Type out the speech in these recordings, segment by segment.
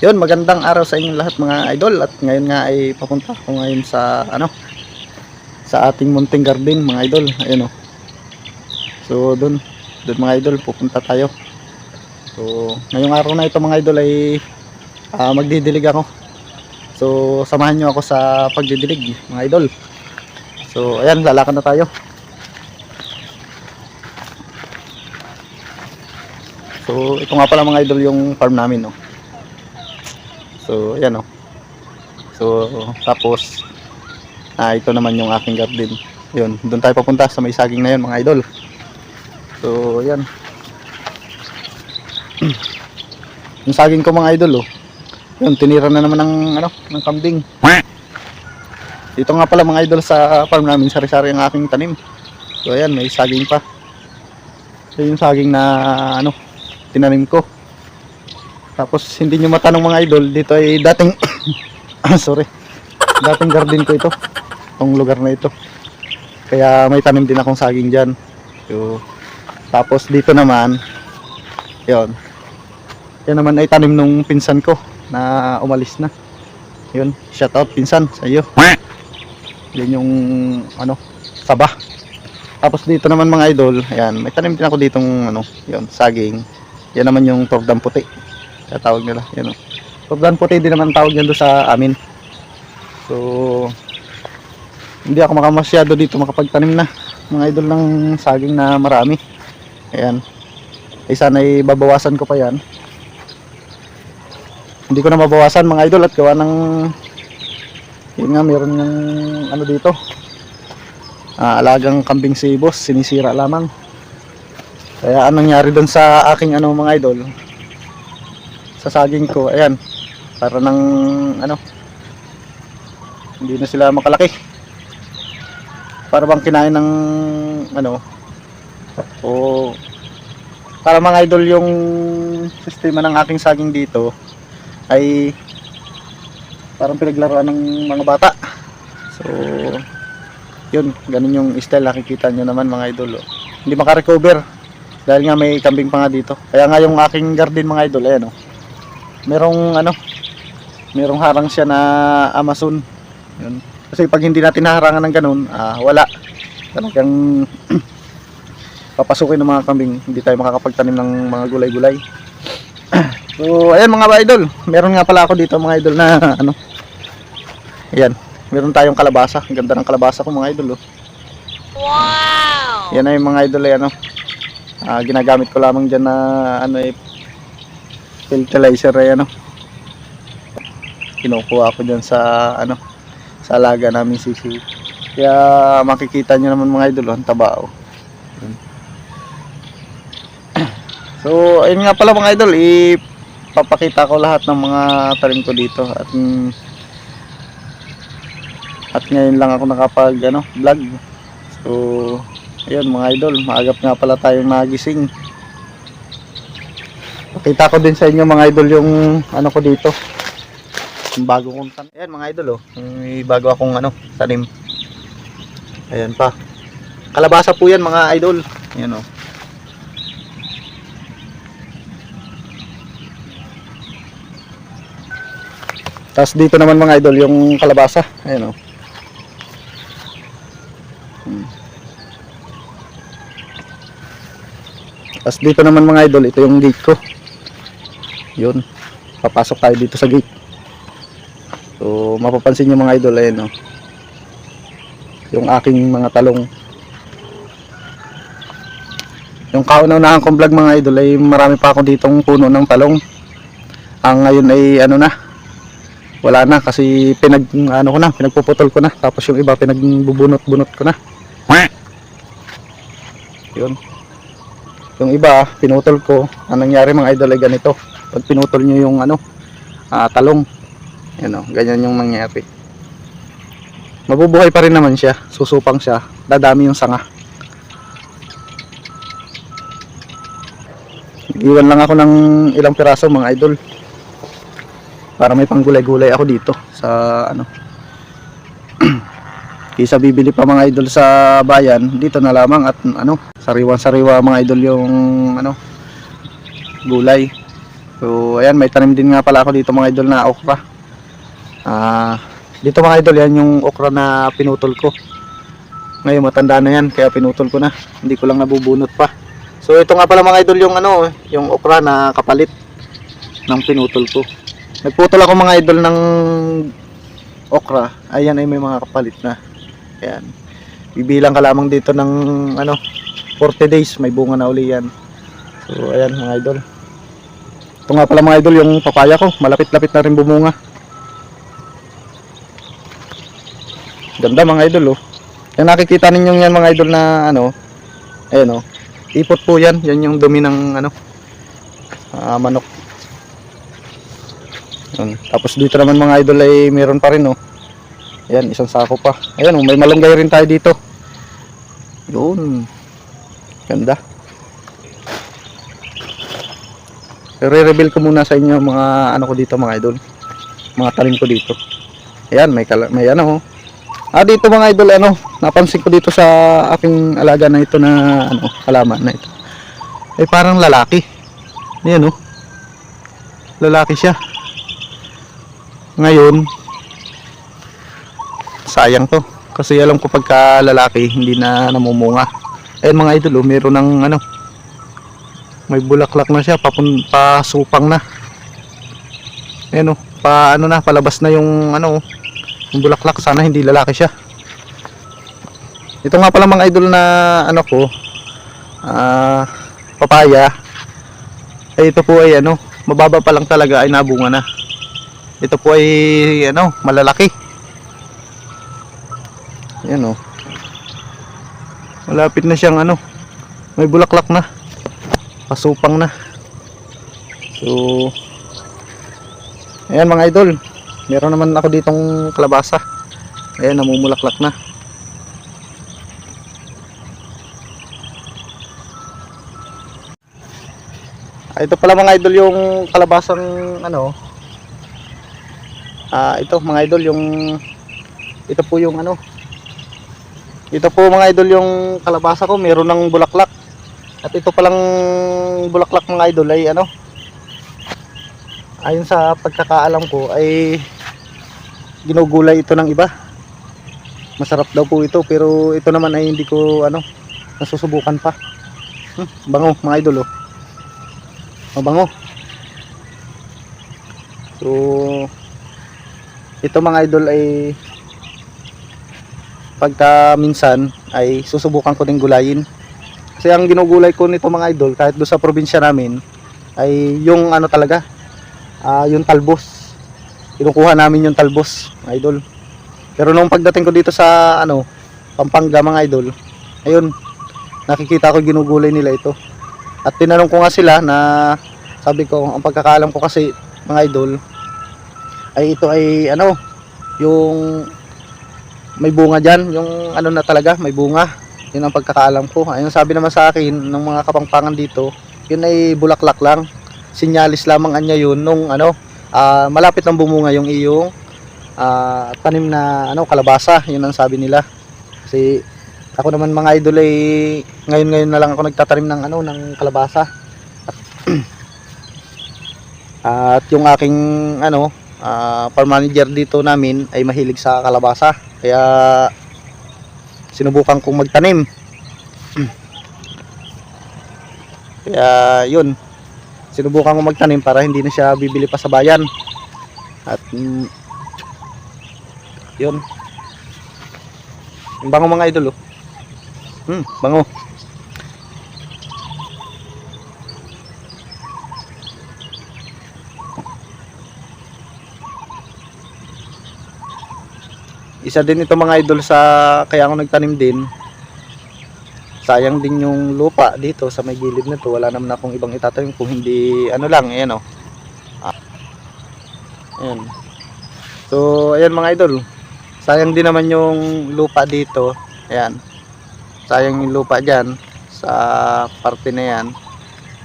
Yun, magandang araw sa inyong lahat mga idol at ngayon nga ay papunta ako ngayon sa ano sa ating munting garden mga idol. Ayun oh. So doon, doon mga idol pupunta tayo. So ngayong araw na ito mga idol ay ah, magdidilig ako. So samahan niyo ako sa pagdidilig mga idol. So ayan, lalakad na tayo. So ito nga pala mga idol yung farm namin no. So, ayan o. So, tapos, ah, ito naman yung aking garden. Yun, doon tayo papunta sa may saging na yun, mga idol. So, ayan. yung saging ko, mga idol, oh. Yun, tinira na naman ng, ano, ng kambing. Dito nga pala, mga idol, sa farm namin, sari-sari ang aking tanim. So, ayan, may saging pa. So, yung saging na, ano, tinanim ko. Tapos hindi nyo matanong mga idol, dito ay dating ah, sorry. Dating garden ko ito. Itong lugar na ito. Kaya may tanim din akong saging diyan. So, tapos dito naman 'yon. Yan naman ay tanim nung pinsan ko na umalis na. 'Yun, shout out pinsan sa iyo. Yan yung ano, saba. Tapos dito naman mga idol, ayan, may tanim din ako ditong ano, 'yon, saging. Yan naman yung tordang puti. Kaya tawag nila. Yan o. Tordang puti din naman tawag yan doon sa amin. So, hindi ako makamasyado dito makapagtanim na. Mga idol ng saging na marami. Ayan. Ay sana ay babawasan ko pa yan. Hindi ko na mabawasan mga idol at gawa ng yun nga meron yung ano dito ah, alagang kambing si boss sinisira lamang kaya anong nangyari doon sa aking ano mga idol sa saging ko ayan. Para nang ano hindi na sila makalaki. Para bang kinain ng ano o para mga idol yung sistema ng aking saging dito ay parang pinaglaruan ng mga bata. So yun ganun yung style nakikita nyo naman mga idol oh. hindi makarecover dahil nga may kambing pa nga dito. Kaya nga yung aking garden mga idol ayan oh merong ano merong harang siya na Amazon. Yun. kasi pag hindi natin harangan ng ganun ah, wala. Talagang papasukin ng mga kambing. Hindi tayo makakapagtanim ng mga gulay-gulay. So ayan mga idol meron nga pala ako dito mga idol na ano. Ayan. Meron tayong kalabasa. Ang ganda ng kalabasa ko mga idol oh. Wow! yan ay mga idol ay ano ah, ginagamit ko lamang dyan na ano eh fertilizer ay ano kinukuha ko dyan sa ano sa alaga namin sisi kaya makikita nyo naman mga idol oh, ang taba oh. So ayun nga pala mga idol ipapakita ko lahat ng mga talim ko dito. At mm, at ngayon lang ako nakapag ano vlog. So ayun mga idol maagap nga pala tayong nagising Pakita ko din sa inyo mga idol yung ano ko dito. Yung bago kong tanim. Ayan mga idol oh. May bago akong ano, tanim. Ayan pa. Kalabasa po yan mga idol. Ayan oh. Tapos dito naman mga idol yung kalabasa. Ayan oh. Hmm. Tapos dito naman mga idol, ito yung gate ko yun. Papasok tayo dito sa gate. So mapapansin nyo mga idol ayun no? Yung aking mga talong. Yung kauna-unahan kong vlog mga idol ay marami pa ako ditong puno ng talong. Ang ngayon ay ano na wala na kasi pinag ano ko na pinagpuputol ko na. Tapos yung iba pinagbubunot-bunot ko na. Yun. Yung iba pinutol ko. Ang nangyari mga idol ay ganito pag pinutol nyo yung ano ah, talong yan o, ganyan yung mangyari mabubuhay pa rin naman siya susupang siya dadami yung sanga. Iwan lang ako ng ilang piraso mga idol para may panggulay-gulay ako dito sa ano. Kaysa bibili pa mga idol sa bayan dito na lamang at ano sariwa-sariwa mga idol yung ano gulay So, ayan, may tanim din nga pala ako dito mga idol na okra. Ah, dito mga idol, yan yung okra na pinutol ko. Ngayon, matanda na yan, kaya pinutol ko na. Hindi ko lang nabubunot pa. So, ito nga pala mga idol yung ano, yung okra na kapalit ng pinutol ko. Nagputol ako mga idol ng okra. Ayan ay may mga kapalit na. Ayan. Bibilang ka lamang dito ng ano, 40 days, may bunga na uli yan. So, ayan mga idol. Ito nga pala mga idol yung papaya ko. Malapit-lapit na rin bumunga. Ganda mga idol oh. Yung nakikita ninyo yan mga idol na ano. Ayan oh. Ipot po yan. Yan yung dumi ng ano. ah, manok. Yun. Tapos dito naman mga idol ay meron pa rin oh. Ayan, isang sako pa. Ayan oh, may malunggay rin tayo dito. Yun. Ganda. I-reveal ko muna sa inyo mga ano ko dito mga idol. Mga talim ko dito. Ayan, may may ano oh. Ah, dito mga idol ano, napansin ko dito sa aking alaga na ito na ano, halaman na ito. Ay parang lalaki. Ayan oh. Lalaki siya. Ngayon, sayang to. Kasi alam ko pagka lalaki, hindi na namumunga. Ayan mga idol oh, meron ng ano, may bulaklak na siya papun pasupang na. Ayan o pa ano na palabas na yung ano yung bulaklak. Sana hindi lalaki siya. Ito nga pala mga idol na ano ko ah papaya. Ay ito po ay ano mababa pa lang talaga ay nabunga na. Ito po ay ano malalaki. Ayan o malapit na siyang ano may bulaklak na pasupang na. So ayan mga idol. Meron naman ako ditong kalabasa. Ayan namumulaklak na. Ah, ito pala mga idol yung kalabasang ano. Ah ito mga idol yung ito po yung ano. Ito po mga idol yung kalabasa ko. Meron ng bulaklak at ito palang bulaklak mga idol ay ano? Ayon sa pagkakaalam ko ay ginugulay ito ng iba. Masarap daw po ito pero ito naman ay hindi ko ano nasusubukan pa. Hmm, bango mga idol oh. Mabango so ito mga idol ay pagka minsan ay susubukan ko din gulayin kasi ang ginugulay ko nito mga idol kahit doon sa probinsya namin ay yung ano talaga ah yung talbos. Kinukuha namin yung talbos mga idol. Pero nung pagdating ko dito sa ano Pampanga mga idol ayun nakikita ko ginugulay nila ito. At tinanong ko nga sila na sabi ko ang pagkakaalam ko kasi mga idol ay ito ay ano yung may bunga dyan yung ano na talaga may bunga yun ang pagkakaalam ko. Ayun sabi naman sa akin ng mga kapangpangan dito yun ay bulaklak lang. Sinyalis lamang anya yun nung ano ah, malapit ng bumunga yung iyong ah, tanim na ano kalabasa. Yun ang sabi nila. Kasi ako naman mga idol ay ngayon ngayon na lang ako nagtatanim ng ano ng kalabasa. At yung aking ano ah, farm manager dito namin ay mahilig sa kalabasa. Kaya sinubukan kong magtanim. Kaya yun. Sinubukan kong magtanim para hindi na siya bibili pa sa bayan. At mm, yun. Ang bango mga idol oh. hmm, bango isa din ito mga idol sa kaya ako nagtanim din. Sayang din yung lupa dito sa may gilid nito. Wala naman akong ibang itatanim kung hindi ano lang ayan oh ah. ayan. So ayan mga idol. Sayang din naman yung lupa dito. Ayan. Sayang yung lupa dyan sa parte na yan.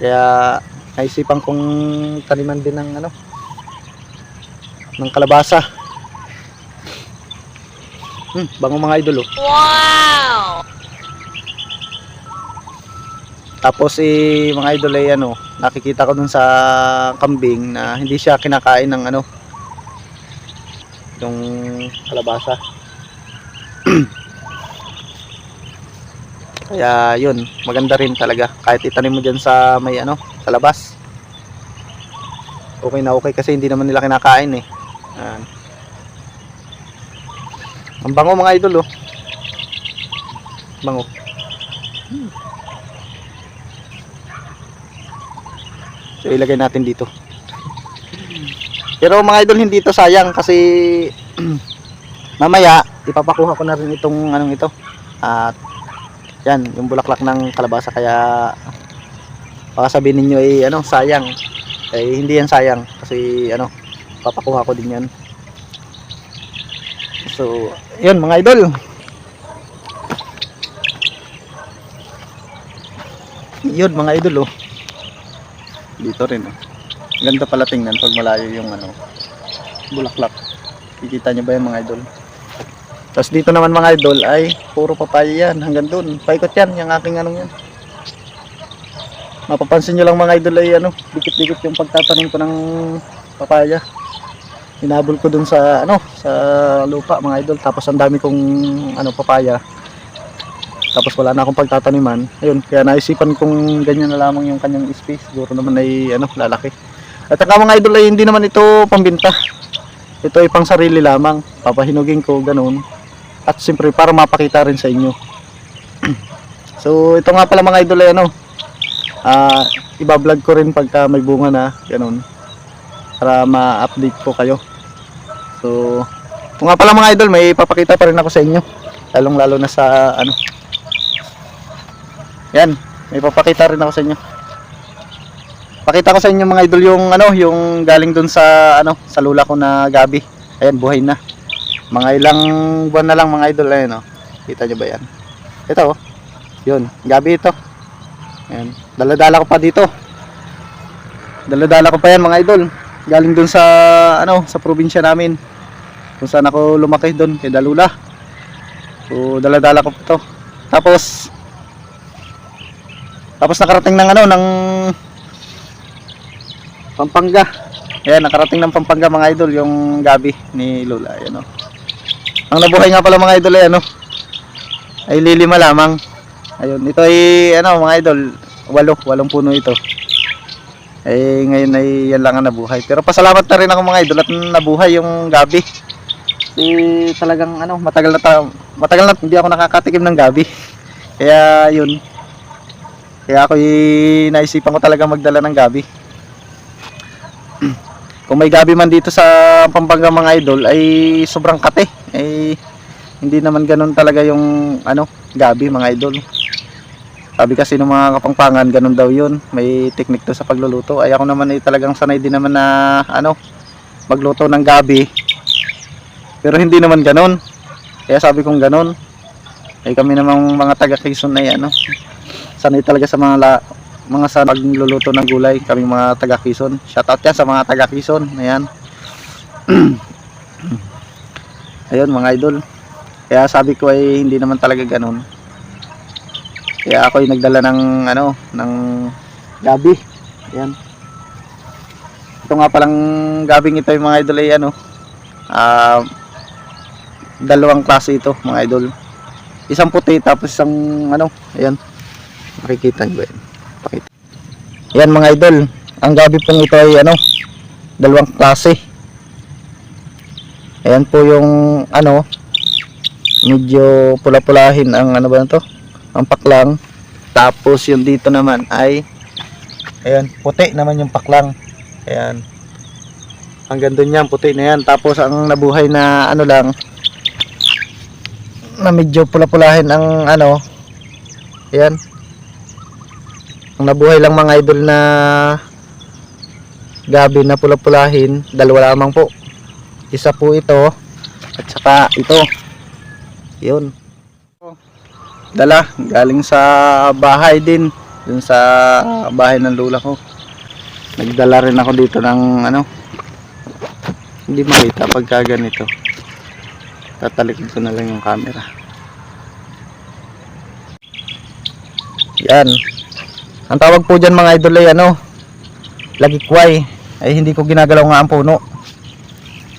Kaya naisipan kong taniman din ng ano ng kalabasa Hmm, bango mga idol oh. Wow! Tapos eh mga idol ay ano, nakikita ko dun sa kambing na hindi siya kinakain ng ano yung kalabasa kaya yun maganda rin talaga kahit itanim mo dyan sa may ano sa labas okay na okay kasi hindi naman nila kinakain eh Ayan. Ang bango mga idol oh bango So ilagay natin dito. Pero mga idol hindi ito sayang kasi mamaya ipapakuha ko na rin itong anong ito. At yan, yung bulaklak ng kalabasa kaya baka sabihin ninyo ay ano, sayang. Eh hindi yan sayang kasi ano, papakuha ko din yan. So, yun mga idol. Yun mga idol oh. Dito rin oh. ganda pala tingnan pag malayo yung ano bulaklak. Kikita nyo ba yan mga idol? Tapos dito naman mga idol ay puro papaya yan. Hanggang dun. Paikot yan yung aking anong yan. Mapapansin nyo lang mga idol ay ano dikit-dikit yung pagtatanim ko ng papaya hinabol ko dun sa ano sa lupa mga idol. Tapos ang dami kong ano papaya. Tapos wala na akong pagtataniman. Ayun kaya naisipan kong ganyan na lamang yung kanyang space. Siguro naman ay ano lalaki. At ang mga idol ay hindi naman ito pambinta. Ito ay pang sarili lamang. Papahinugin ko ganun. At siyempre para mapakita rin sa inyo. So ito nga pala mga idol ay ano ah ibablog ko rin pagka may bunga na ganun. Para ma-update po kayo so ito nga pala mga idol may papakita pa rin ako sa inyo lalong lalo na sa ano yan, may papakita rin ako sa inyo. Pakita ko sa inyo mga idol yung ano, yung galing dun sa ano, sa lula ko na gabi. Ayan, buhay na. Mga ilang buwan na lang mga idol ayan oh. Kita niyo ba yan? Ito oh. Yun, gabi ito. Ayan, dala-dala ko pa dito. Dala-dala ko pa yan mga idol. Galing dun sa ano, sa probinsya namin. Kung saan ako lumaki doon kay Dalula. So, dala-dala ko to. Tapos tapos nakarating ng ano ng Pampanga. Ayan, nakarating ng Pampanga mga idol yung gabi ni Lola. Ayan o. Ang nabuhay nga pala mga idol ay ano ay lilima lamang. Ayun, ito ay ano mga idol, walo, walong puno ito. Eh ngayon ay yan lang ang nabuhay. Pero pasalamat na rin ako mga idol at nabuhay yung gabi. Eh talagang ano, matagal na ta- matagal na hindi ako nakakatikim ng gabi. Kaya yun, kaya ako naisipan ko talaga magdala ng gabi. Kung may gabi man dito sa Pampanga mga idol ay sobrang kate. Ay hindi naman ganun talaga yung ano, gabi mga idol. Sabi kasi ng mga kapangpangan ganun daw yun. May technique to sa pagluluto. Ay ako naman ay talagang sanay din naman na ano, magluto ng gabi. Pero hindi naman ganun. Kaya sabi kong ganun. Ay kami namang mga taga Quezon ay ano, sanay talaga sa mga la, mga sa pagluluto ng gulay. Kaming mga taga Quezon. Shoutout yan sa mga taga Quezon. Ayan. Ayun mga idol. Kaya sabi ko ay hindi naman talaga ganun. Kaya ako ay nagdala ng ano ng gabi. Ayan. Ito nga palang gabing ito yung mga idol ay ano ah dalawang klase ito mga idol. Isang puti tapos isang ano ayan. Makikita nyo ba yan pakita. Yan mga idol. Ang gabi pong ito ay ano dalawang klase. Ayan po yung ano medyo pula-pulahin ang ano ba to ang paklang. Tapos yung dito naman ay ayan puti naman yung paklang. Ayan. Hanggang doon yan puti na yan. Tapos ang nabuhay na ano lang na medyo pula-pulahin ang ano ayan. Ang nabuhay lang mga idol na gabi na pula-pulahin dalawa lamang po. Isa po ito at saka ito. Yun. Dala galing sa bahay din dun sa bahay ng lula ko. Nagdala rin ako dito ng ano hindi makita pagka ganito tatalikod ko na lang yung camera. Yan. Ang tawag po dyan mga idol ay ano lagikway ay hindi ko ginagalaw nga ang puno.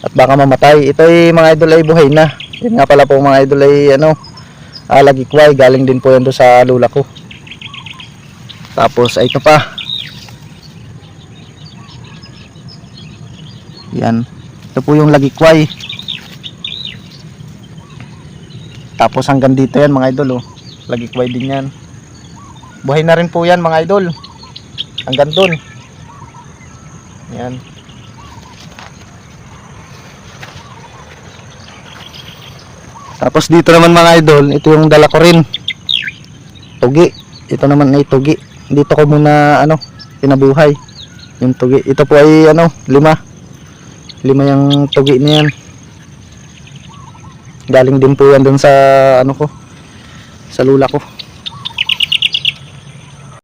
At baka mamatay. Ito ay mga idol ay buhay na. Yun nga pala po mga idol ay ano ah, lagikway galing din po yan doon sa lula ko. Tapos ay ito pa. Yan. Ito po yung lagikway tapos hanggang dito yan mga idol oh. Lagikway din yan. Buhay na rin po yan mga idol. Hanggang dun. Yan. Tapos dito naman mga idol ito yung dala ko rin. Tugi. Ito naman ay tugi. Dito ko muna ano pinabuhay yung tugi. Ito po ay ano lima. Lima yung tugi niyan galing din po yan dun sa ano ko sa lula ko